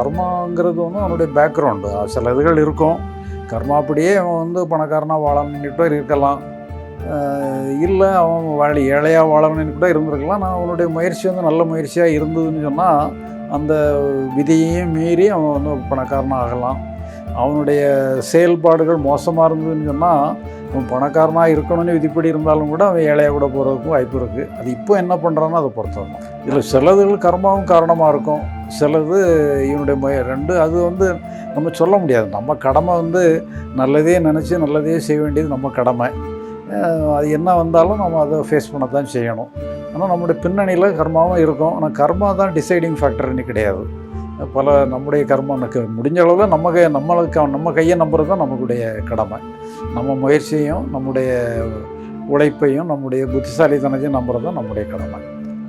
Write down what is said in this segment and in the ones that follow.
கர்மாங்கிறது வந்து அவனுடைய பேக்ரவுண்டு சில இதுகள் இருக்கும். கர்மா அப்படியே அவன் வந்து பணக்காரனாக வாழணும்னு இருக்கலாம். இல்லை அவன் வாழ ஏழையாக வாழணும்னு கூட இருந்திருக்கலாம். நான் அவனுடைய முயற்சி வந்து நல்ல முயற்சியாக இருந்ததுன்னு சொன்னால் அந்த விதியையும் மீறி அவன் வந்து பணக்காரனாக ஆகலாம். அவனுடைய செயல்பாடுகள் மோசமாக இருந்ததுன்னு சொன்னால் அவன் பணக்காரனாக இருக்கணும்னு விதிப்படி இருந்தாலும் கூட அவன் ஏழையாக கூட போகிறதுக்கும் வாய்ப்பு இருக்குது அது இப்போ என்ன பண்ணுறான்னு அதை பொறுத்தவங்க இல்லை சிலதுகள் கர்மாவும் காரணமாக இருக்கும். சிலது இவனுடைய முய ரெண்டு அது வந்து நம்ம சொல்ல முடியாது. நம்ம கடமை வந்து நல்லதே நினச்சி நல்லதே செய்ய வேண்டியது நம்ம கடமை. அது என்ன வந்தாலும் நம்ம அதை ஃபேஸ் பண்ண தான் செய்யணும். ஆனால் நம்முடைய பின்னணியில் கர்மாவும் இருக்கும். ஆனால் கர்மா தான் டிசைடிங் ஃபேக்டர்னு கிடையாது. பல நம்முடைய கர்மம் முடிஞ்ச அளவில் நம்ம கை நம்மளுக்கு நம்ம கையை நம்புறது தான் நம்மளுடைய கடமை. நம்ம முயற்சியையும் நம்முடைய உழைப்பையும் நம்முடைய புத்திசாலித்தனத்தையும் நம்புறது தான் நம்முடைய கடமை.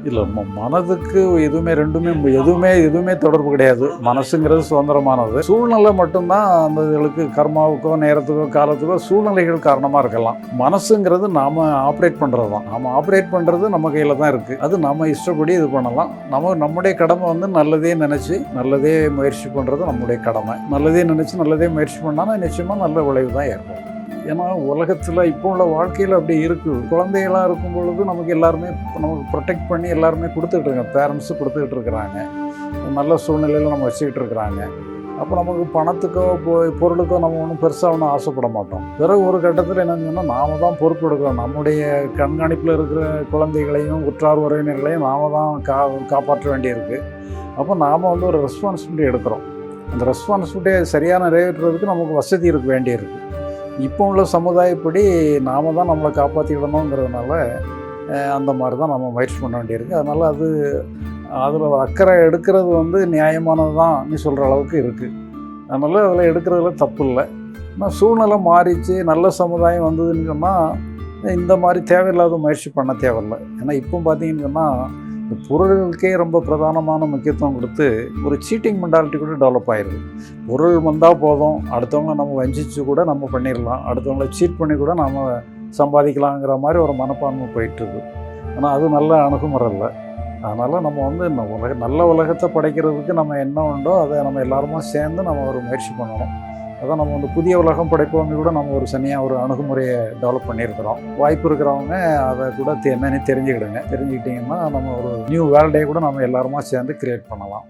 இல்லை நம்ம மனதுக்கு எதுவுமே ரெண்டுமே எதுவுமே எதுவுமே தொடர்பு கிடையாது. மனசுங்கிறது சுதந்திரமானது. சூழ்நிலை மட்டும்தான் அந்த இதுகளுக்கு கர்மாவுக்கோ நேரத்துக்கோ காலத்துக்கோ சூழ்நிலைகள் காரணமாக இருக்கலாம். மனசுங்கிறது நாம் ஆப்ரேட் பண்ணுறது தான் நாம் ஆப்ரேட் பண்ணுறது நம்ம கையில் தான் இருக்குது அது நம்ம இஷ்டப்படி இது பண்ணலாம். நம்ம நம்முடைய கடமை வந்து நல்லதே நினச்சி நல்லதே முயற்சி பண்ணுறது நம்முடைய கடமை. நல்லதே நினச்சி நல்லதே முயற்சி பண்ணால் நிச்சயமாக நல்ல விளைவு தான் ஏற்படும். ஏன்னா உலகத்தில் இப்போ உள்ள வாழ்க்கையில் அப்படி இருக்குது குழந்தைகளாக இருக்கும் பொழுது நமக்கு எல்லாருமே நமக்கு ப்ரொடெக்ட் பண்ணி எல்லாருமே கொடுத்துட்டு இருக்காங்க. பேரண்ட்ஸு கொடுத்துக்கிட்டு இருக்கிறாங்க. நல்ல சூழ்நிலையில் நம்ம வச்சுக்கிட்டு இருக்கிறாங்க. அப்போ நமக்கு பணத்துக்கோ பொ- பொருளுக்கோ நம்ம ஒன்றும் பெருசாக ஒன்றும் ஆசைப்பட மாட்டோம். பிறகு ஒரு கட்டத்தில் என்னன்னு சொன்னால் நாம தான் பொறுப்பு எடுக்கிறோம் நம்முடைய கண்காணிப்பில் இருக்கிற குழந்தைகளையும் உற்றார் உறவினர்களையும் நாம தான் கா காப்பாற்ற வேண்டியிருக்கு. அப்போ நாம் வந்து ஒரு ரெஸ்பான்சிபிலிட்டி எடுக்கிறோம். அந்த ரெஸ்பான்சிபிலிட்டியை சரியாக நிறைவேற்றுறதுக்கு நமக்கு வசதி இருக்க வேண்டியிருக்கு. இப்போ உள்ள சமுதாயப்படி நாம் தான் நம்மளை காப்பாற்றிக்கிடணுங்கிறதுனால அந்த மாதிரி தான் நம்ம முயற்சி பண்ண வேண்டியிருக்கு. அதனால் அது அதில் அக்கறை எடுக்கிறது வந்து நியாயமானது தான் நீ சொல்கிற அளவுக்கு இருக்குது அதனால் அதில் எடுக்கிறதுல தப்பு இல்லை. ஆனால் சூழ்நிலை மாறிச்சு நல்ல சமுதாயம் வந்ததுன்னு சொன்னால் இந்த மாதிரி தேவையில்லாத முயற்சி பண்ண தேவையில்லை. ஏன்னா இப்போ பார்த்தீங்கன்னு சொன்னால் இந்த பொருளுக்கே ரொம்ப பிரதானமான முக்கியத்துவம் கொடுத்து ஒரு சீட்டிங் மென்டாலிட்டி கூட டெவலப் ஆயிடுது பொருள் வந்தால் போதும் அடுத்தவங்க நம்ம வஞ்சிச்சு கூட நம்ம பண்ணிடலாம் அடுத்தவங்கள சீட் பண்ணி கூட நம்ம சம்பாதிக்கலாங்கிற மாதிரி ஒரு மனப்பான்மை போயிட்டுருக்கு. ஆனால் அது நல்ல அணுகுமுறை இல்லை. அதனால் நம்ம வந்து இந்த உலக நல்ல உலகத்தை படைக்கிறதுக்கு நம்ம என்ன உண்டோ அதை நம்ம எல்லாருமா சேர்ந்து நம்ம ஒரு முயற்சி பண்ணணும். அதான் நம்ம வந்து புதிய உலகம் படைப்பவங்க கூட நம்ம ஒரு சனியாக ஒரு அணுகுமுறையை டெவலப் பண்ணியிருக்கிறோம். வாய்ப்பு இருக்கிறவங்க அதை கூட தெ- என்னன்னு தெரிஞ்சுக்கிடுங்க. தெரிஞ்சுக்கிட்டிங்கன்னா நம்ம ஒரு நியூ வேர்ல்டே கூட நம்ம எல்லாருமா சேர்ந்து கிரியேட் பண்ணலாம்.